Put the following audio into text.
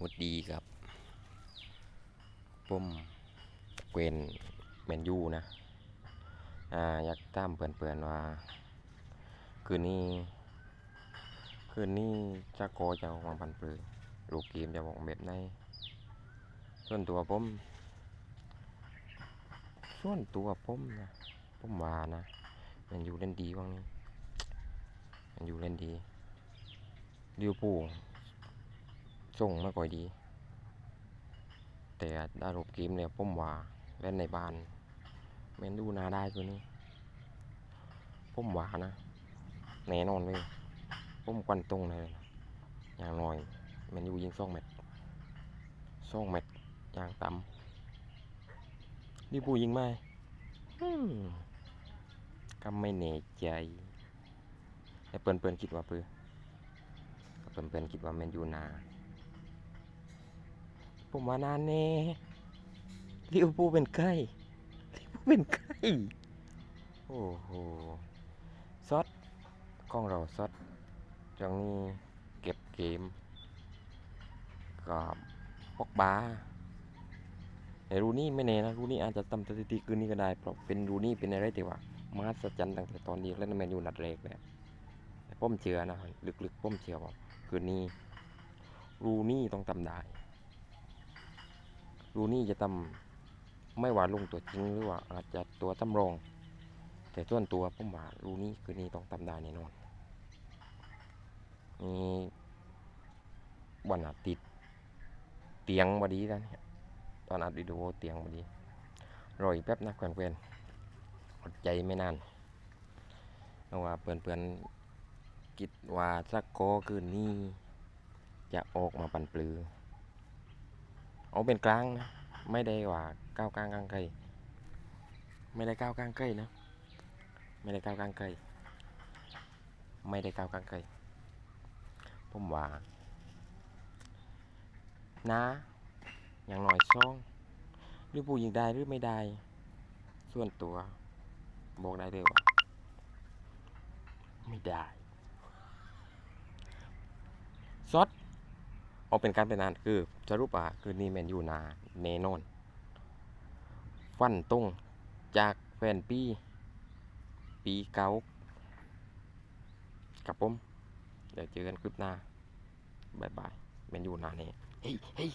หวัดดีครับผมเกวนแมนยูนะ อ่า อยากตามเปื่อนๆว่า คืนนี้ คืนนี้จะโกจะออกมาบันปลือลูกเกมจะออกแบบไหนส่วนตัวผมส่วนตัวผมนะผมว่านะแมันอยู่เล่นดีว่างนี้แมันอยู่เล่นดีลิวอร์พู ส่งมาก่อยดี แต่ดารบเกมเนี่ยผมว่าเล่นในบ้านแมนดูนาได้คนนี้ผมว่านะแน่นอนเลยผมควันตรงเลยอย่างน้อยแมนยูยิงสองเม็ดสองเม็ดอย่างต่ำลิเวอร์พูลยิงไหมก็ไม่แน่ใจแต่เปิ้นเปิ้นคิดว่าเปื้อเปิ้นเปิ้นคิดว่าแมนยูนา ผมว่านานแน่ลิเวอร์พูลเป็นไข้ลิเวอร์พูลเป็นไข้โอ้โหซอดกล้องเราซอดจังนี้เก็บเกมกับพอกบาแต่รูนี่ไม่แน่นะรูนี่อาจจะทำสถิติคืนนี้ก็ได้เพราะเป็นรูนี่เป็นอะไรที่ว่ามาสจันตั้งแต่ตอนนี้เล่นแมนยูนัดแรกเลยแต่มเชื่อนะลึกๆผมเชื่อว่าคืนนี้รูนี่ต้องทำได้ รูนี่จะทำไม่ว่าลงตัวจริงหรือว่าอาจจะตัวตำรอง แต่ส่วนตัวผมว่ารูนี่คือนี่ต้องทำได้แน่นอนนี่วันอาทิตย์เตียงบดีแล้วเนี่ยตอนอัดวิดีโอเตียงบดีรออีกแป๊บนะแควนๆอดใจไม่นานเพราะว่าเพื่อนๆคิดว่าสักโกคืนนี้จะออกมาปั่นปลือ เอาเป็นกลางนะไม่ได้ว่าก้าวกลางกลางไกลไม่ได้ก้าวกลางไกลนะไม่ได้ก้าวกลางไกลไม่ได้ก้าวกลางไกลผมว่านะอย่างหน่อยซ่องหรือผู้ยิงได้หรือไม่ได้ ส่วนตัวบอกได้เลยว่าไม่ได้ซอด เอาเป็นการเป็นอันคือสรุปอะคือนี่แมนยูนาเนนอน ฟันตรงจากแฟนปี ปีเก้ากับผมเดี๋ยวเจอกันคลิปหน้าบายบายแมนยูนาเน่เฮ้ยเฮ้ย